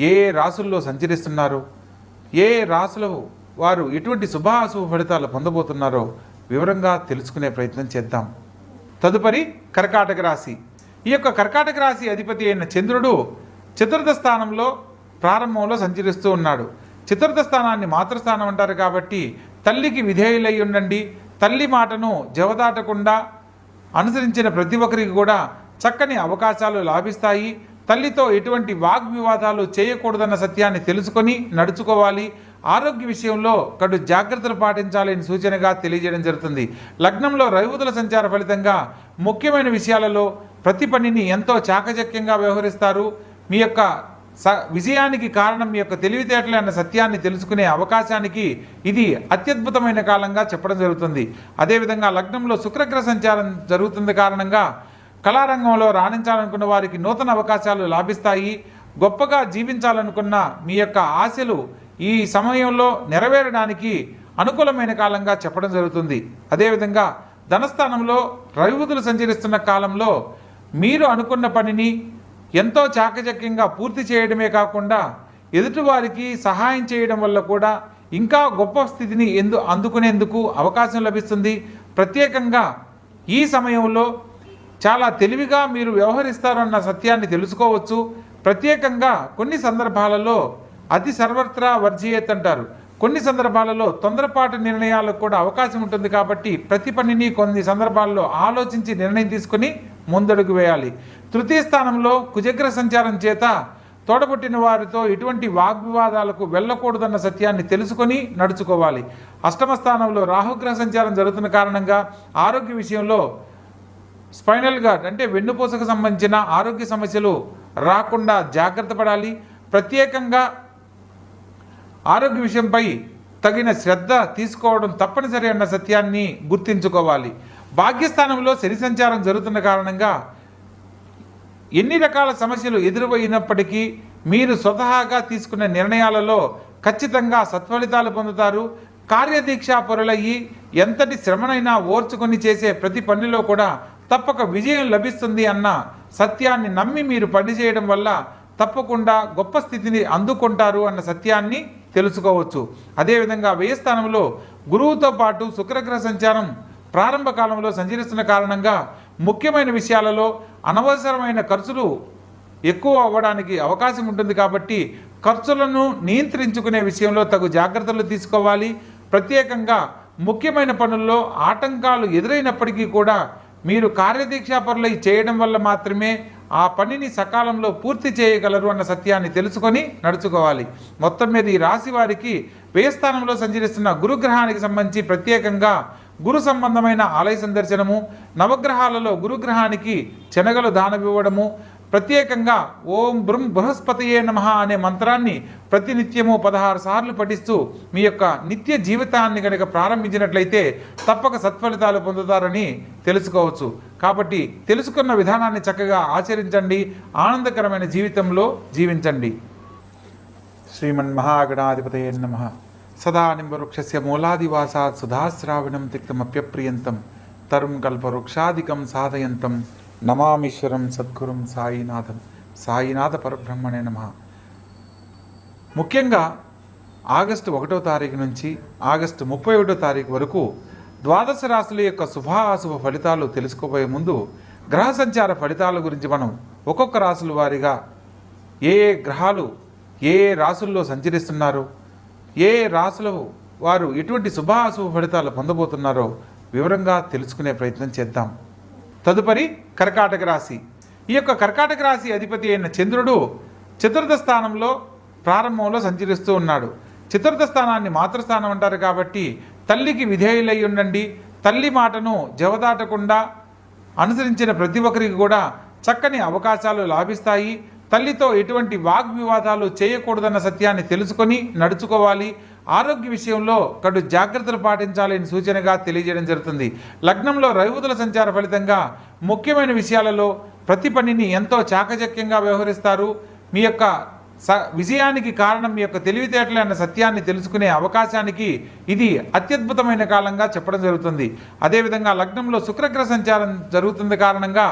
ఏ రాసుల్లో సంచరిస్తున్నారో? ఏ ఏ రాసుల వారు ఎటువంటి శుభాశుభ ఫలితాలు పొందబోతున్నారో వివరంగా తెలుసుకునే ప్రయత్నం చేద్దాం. తదుపరి కర్కాటక రాశి. ఈ యొక్క కర్కాటక రాశి అధిపతి అయిన చంద్రుడు చతుర్థ స్థానంలో ప్రారంభంలో సంచరిస్తూ ఉన్నాడు. చతుర్థ స్థానాన్ని మాతృస్థానం అంటారు కాబట్టి తల్లికి విధేయులై ఉండండి. తల్లి మాటను జవదాటకుండా అనుసరించిన ప్రతి ఒక్కరికి కూడా చక్కని అవకాశాలు లాభిస్తాయి. తల్లితో ఎటువంటి వాగ్వివాదాలు చేయకూడదన్న సత్యాన్ని తెలుసుకొని నడుచుకోవాలి. ఆరోగ్య విషయంలో కడు జాగ్రత్తలు పాటించాలని సూచనగా తెలియజేయడం జరుగుతుంది. లగ్నంలో రవిబుధుల సంచార ఫలితంగా ముఖ్యమైన విషయాలలో ప్రతి పనిని ఎంతో చాకచక్యంగా వ్యవహరిస్తారు. మీ యొక్క స విజయానికి కారణం మీ యొక్క తెలివితేటలే అన్న సత్యాన్ని తెలుసుకునే అవకాశానికి ఇది అత్యద్భుతమైన కాలంగా చెప్పడం జరుగుతుంది. అదేవిధంగా లగ్నంలో శుక్రగ్రహ సంచారం జరుగుతుంది కారణంగా కళారంగంలో రాణించాలనుకున్న వారికి నూతన అవకాశాలు లాభిస్తాయి. గొప్పగా జీవించాలనుకున్న మీ యొక్క ఆశలు ఈ సమయంలో నెరవేరడానికి అనుకూలమైన కాలంగా చెప్పడం జరుగుతుంది. అదేవిధంగా ధనస్థానంలో రవిబుధులు సంచరిస్తున్న కాలంలో మీరు అనుకున్న పనిని ఎంతో చాకచక్యంగా పూర్తి చేయడమే కాకుండా ఎదుటివారికి సహాయం చేయడం వల్ల కూడా ఇంకా గొప్ప స్థితిని ఎందు అందుకునేందుకు అవకాశం లభిస్తుంది. ప్రత్యేకంగా ఈ సమయంలో చాలా తెలివిగా మీరు వ్యవహరిస్తారన్న సత్యాన్ని తెలుసుకోవచ్చు. ప్రత్యేకంగా కొన్ని సందర్భాలలో అతి సర్వత్రా వర్జీయత్ అంటారు. కొన్ని సందర్భాలలో తొందరపాటు నిర్ణయాలకు కూడా అవకాశం ఉంటుంది కాబట్టి ప్రతి పనిని కొన్ని సందర్భాల్లో ఆలోచించి నిర్ణయం తీసుకొని ముందడుగు వేయాలి. తృతీయ స్థానంలో కుజగ్ర సంచారం చేత తోడబుట్టిన వారితో ఎటువంటి వాగ్వివాదాలకు వెళ్ళకూడదన్న సత్యాన్ని తెలుసుకొని నడుచుకోవాలి. అష్టమ స్థానంలో రాహుగ్రహ సంచారం జరుగుతున్న కారణంగా ఆరోగ్య విషయంలో స్పైనల్ గార్డ్ అంటే వెన్నుపూసకు సంబంధించిన ఆరోగ్య సమస్యలు రాకుండా జాగ్రత్త పడాలి. ప్రత్యేకంగా ఆరోగ్య విషయంపై తగిన శ్రద్ధ తీసుకోవడం తప్పనిసరి అన్న సత్యాన్ని గుర్తించుకోవాలి. భాగ్యస్థానంలో శని సంచారం జరుగుతున్న కారణంగా ఎన్ని రకాల సమస్యలు ఎదురుపోయినప్పటికీ మీరు స్వతహాగా తీసుకున్న నిర్ణయాలలో ఖచ్చితంగా సత్ఫలితాలు పొందుతారు. కార్యదీక్ష పొరలయ్యి ఎంతటి శ్రమనైనా ఓర్చుకొని చేసే ప్రతి పనిలో కూడా తప్పక విజయం లభిస్తుంది అన్న సత్యాన్ని నమ్మి మీరు పని చేయడం వల్ల తప్పకుండా గొప్ప స్థితిని అందుకుంటారు అన్న సత్యాన్ని తెలుసుకోవచ్చు. అదేవిధంగా వ్యయ స్థానంలో గురువుతో పాటు శుక్రగ్రహ సంచారం ప్రారంభ కాలంలో సంచరిస్తున్న కారణంగా ముఖ్యమైన విషయాలలో అనవసరమైన ఖర్చులు ఎక్కువ అవ్వడానికి అవకాశం ఉంటుంది కాబట్టి ఖర్చులను నియంత్రించుకునే విషయంలో తగు జాగ్రత్తలు తీసుకోవాలి. ప్రత్యేకంగా ముఖ్యమైన పనుల్లో ఆటంకాలు ఎదురైనప్పటికీ కూడా మీరు కార్యదీక్షాపరులై చేయడం వల్ల మాత్రమే ఆ పనిని సకాలంలో పూర్తి చేయగలరు అన్న సత్యాన్ని తెలుసుకొని నడుచుకోవాలి. మొత్తం మీద ఈ రాశి వారికి వేస్థానంలో సంచరిస్తున్న గురుగ్రహానికి సంబంధించి ప్రత్యేకంగా గురు సంబంధమైన ఆలయ సందర్శనము నవగ్రహాలలో గురుగ్రహానికి శనగలు దానమివ్వడము ప్రత్యేకంగా ఓం బృం బృహస్పతియే నమ అనే మంత్రాన్ని ప్రతినిత్యము పదహారు సార్లు పఠిస్తూ మీ యొక్క నిత్య జీవితాన్ని కనుక ప్రారంభించినట్లయితే తప్పక సత్ఫలితాలు పొందుతారని తెలుసుకోవచ్చు. కాబట్టి తెలుసుకున్న విధానాన్ని చక్కగా ఆచరించండి ఆనందకరమైన జీవితంలో జీవించండి. శ్రీమన్ మహాగణాధిపతయే నమ. సదా నింబవృక్షస్య మూలాదివాసాత్ సుధాశ్రావణం తిక్తమప్యప్రియంతం తరుం కల్పవృక్షాదికం సాధయంతం. నమామీశ్వరం సద్గురం సాయినాథం. సాయినాథ పరబ్రహ్మణే నమ. ముఖ్యంగా ఆగస్టు ఒకటో తారీఖు నుంచి ఆగస్టు ముప్పై ఒకటో తారీఖు వరకు ద్వాదశ రాశుల యొక్క శుభాశుభ ఫలితాలు తెలుసుకోబోయే ముందు గ్రహ సంచార ఫలితాల గురించి మనం ఒక్కొక్క రాశుల వారిగా ఏ ఏ గ్రహాలు ఏ ఏ రాసుల్లో సంచరిస్తున్నారో ఏ ఏ వారు ఎటువంటి శుభాశుభ ఫలితాలు పొందబోతున్నారో వివరంగా తెలుసుకునే ప్రయత్నం చేద్దాం. తదుపరి కర్కాటక రాశి. ఈ యొక్క కర్కాటక రాశి అధిపతి అయిన చంద్రుడు చతుర్థ స్థానంలో ప్రారంభంలో సంచరిస్తూ ఉన్నాడు. చతుర్థ స్థానాన్ని మాతృస్థానం అంటారు కాబట్టి తల్లికి విధేయులై ఉండండి. తల్లి మాటను జవదాటకుండా అనుసరించిన ప్రతి ఒక్కరికి కూడా చక్కని అవకాశాలు లాభిస్తాయి. తల్లితో ఎటువంటి వాగ్వివాదాలు చేయకూడదన్న సత్యాన్ని తెలుసుకొని నడుచుకోవాలి. ఆరోగ్య విషయంలో కడు జాగ్రత్తలు పాటించాలని సూచనగా తెలియజేయడం జరుగుతుంది. లగ్నంలో రవిబుధుల సంచార ఫలితంగా ముఖ్యమైన విషయాలలో ప్రతి పనిని ఎంతో చాకచక్యంగా వ్యవహరిస్తారు. మీ యొక్క స విజయానికి కారణం మీ యొక్క తెలివితేటలు అన్న సత్యాన్ని తెలుసుకునే అవకాశానికి ఇది అత్యద్భుతమైన కాలంగా చెప్పడం జరుగుతుంది. అదేవిధంగా లగ్నంలో శుక్రగ్రహ సంచారం జరుగుతుంది కారణంగా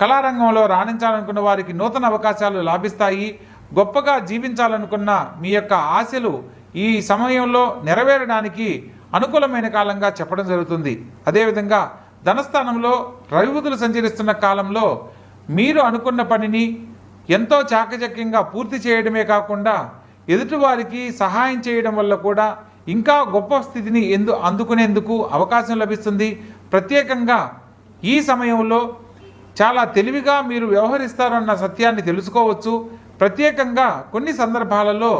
కళారంగంలో రాణించాలనుకున్న వారికి నూతన అవకాశాలు లాభిస్తాయి. గొప్పగా జీవించాలనుకున్న మీ యొక్క ఆశలు ఈ సమయంలో నెరవేరడానికి అనుకూలమైన కాలంగా చెప్పడం జరుగుతుంది. అదేవిధంగా ధనస్థానంలో రవిబుధులు సంచరిస్తున్న కాలంలో మీరు అనుకున్న పనిని ఎంతో చాకచక్యంగా పూర్తి చేయడమే కాకుండా ఎదుటివారికి సహాయం చేయడం వల్ల కూడా ఇంకా గొప్ప స్థితిని ఎందు అందుకునేందుకు అవకాశం లభిస్తుంది. ప్రత్యేకంగా ఈ సమయంలో చాలా తెలివిగా మీరు వ్యవహరిస్తారన్న సత్యాన్ని తెలుసుకోవచ్చు. ప్రత్యేకంగా కొన్ని సందర్భాలలో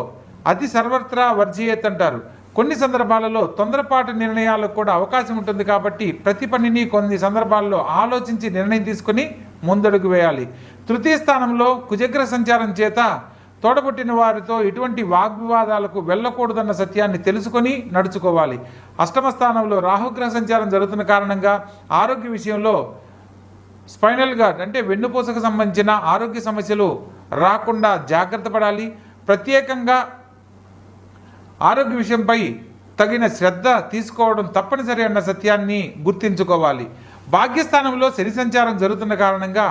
అతి సర్వత్రా వర్జీయత్ అంటారు. కొన్ని సందర్భాలలో తొందరపాటు నిర్ణయాలకు కూడా అవకాశం ఉంటుంది కాబట్టి ప్రతి పనిని కొన్ని సందర్భాల్లో ఆలోచించి నిర్ణయం తీసుకుని ముందడుగు వేయాలి. తృతీయ స్థానంలో కుజగ్ర సంచారం చేత తోడబుట్టిన వారితో ఎటువంటి వాగ్వివాదాలకు వెళ్ళకూడదన్న సత్యాన్ని తెలుసుకొని నడుచుకోవాలి. అష్టమ స్థానంలో రాహుగ్రహ సంచారం జరుగుతున్న కారణంగా ఆరోగ్య విషయంలో స్పైనల్ గార్డ్ అంటే వెన్నుపూసకు సంబంధించిన ఆరోగ్య సమస్యలు రాకుండా జాగ్రత్త పడాలి. ప్రత్యేకంగా ఆరోగ్య విషయంపై తగిన శ్రద్ధ తీసుకోవడం తప్పనిసరి అన్న సత్యాన్ని గుర్తించుకోవాలి. భాగ్యస్థానంలో శని సంచారం జరుగుతున్న కారణంగా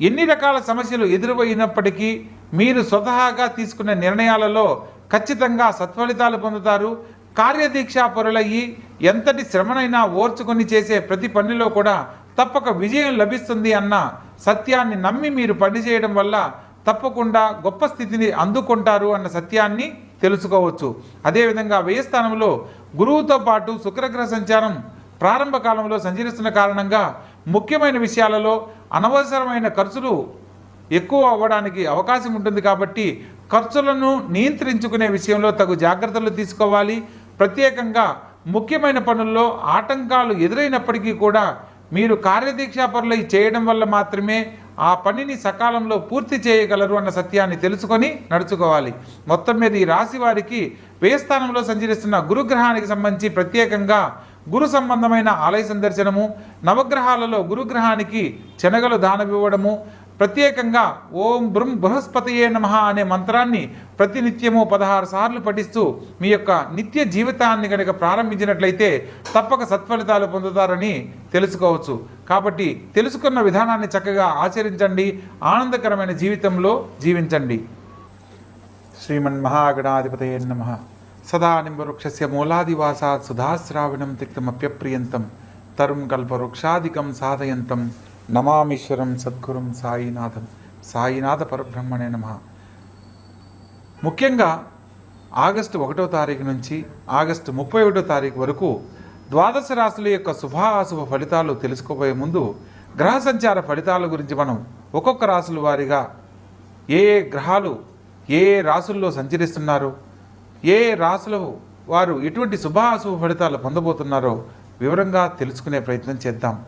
ఎన్ని రకాల సమస్యలు ఎదురుపోయినప్పటికీ మీరు స్వతహాగా తీసుకున్న నిర్ణయాలలో ఖచ్చితంగా సత్ఫలితాలు పొందుతారు. కార్యదీక్షా పరులయ్యి ఎంతటి శ్రమనైనా ఓర్చుకొని చేసే ప్రతి పనిలో కూడా తప్పక విజయం లభిస్తుంది అన్న సత్యాన్ని నమ్మి మీరు పనిచేయడం వల్ల తప్పకుండా గొప్ప స్థితిని అందుకుంటారు అన్న సత్యాన్ని తెలుసుకోవచ్చు. అదేవిధంగా వ్యయ స్థానంలో గురువుతో పాటు శుక్రగ్రహ సంచారం ప్రారంభ కాలంలో సంచరిస్తున్న కారణంగా ముఖ్యమైన విషయాలలో అనవసరమైన ఖర్చులు ఎక్కువ అవ్వడానికి అవకాశం ఉంటుంది కాబట్టి ఖర్చులను నియంత్రించుకునే విషయంలో తగు జాగ్రత్తలు తీసుకోవాలి. ప్రత్యేకంగా ముఖ్యమైన పనుల్లో ఆటంకాలు ఎదురైనప్పటికీ కూడా మీరు కార్యదీక్షాపరులు చేయడం వల్ల మాత్రమే ఆ పనిని సకాలంలో పూర్తి చేయగలరు అన్న సత్యాన్ని తెలుసుకొని నడుచుకోవాలి. మొత్తం మీద ఈ రాశి వారికి వ్యయస్థానంలో సంచరిస్తున్న గురుగ్రహానికి సంబంధించి ప్రత్యేకంగా గురు సంబంధమైన ఆలయ సందర్శనము నవగ్రహాలలో గురుగ్రహానికి శనగలు దానమివ్వడము ప్రత్యేకంగా ఓం బృం బృహస్పతియే నమ అనే మంత్రాన్ని ప్రతినిత్యము పదహారు సార్లు పఠిస్తూ మీ యొక్క నిత్య జీవితాన్ని కనుక ప్రారంభించినట్లయితే తప్పక సత్ఫలితాలు పొందుతారని తెలుసుకోవచ్చు. కాబట్టి తెలుసుకున్న విధానాన్ని చక్కగా ఆచరించండి ఆనందకరమైన జీవితంలో జీవించండి. శ్రీమన్మహాగణాధిపతయే నమ. సదా నింబవృక్షస్య మూలాదివాసాత్ సుధాశ్రావణం తిక్తమప్యప్రియంతం తరుం కల్పవృక్షాదికం సాధయంతం. నమామీశ్వరం సద్గురం సాయినాథం. సాయినాథ పరబ్రహ్మణే నమ. ముఖ్యంగా ఆగస్టు ఒకటో తారీఖు నుంచి ఆగస్టు ముప్పై ఒకటో తారీఖు వరకు ద్వాదశ రాశుల యొక్క శుభాశుభ ఫలితాలు తెలుసుకోబోయే ముందు గ్రహ సంచార ఫలితాల గురించి మనం ఒక్కొక్క రాశుల వారిగా ఏ ఏ గ్రహాలు ఏ ఏ రాశుల్లో సంచరిస్తున్నారు ఏ ఏ వారు ఎటువంటి శుభాశుభ ఫలితాలు పొందబోతున్నారో వివరంగా తెలుసుకునే ప్రయత్నం చేద్దాం.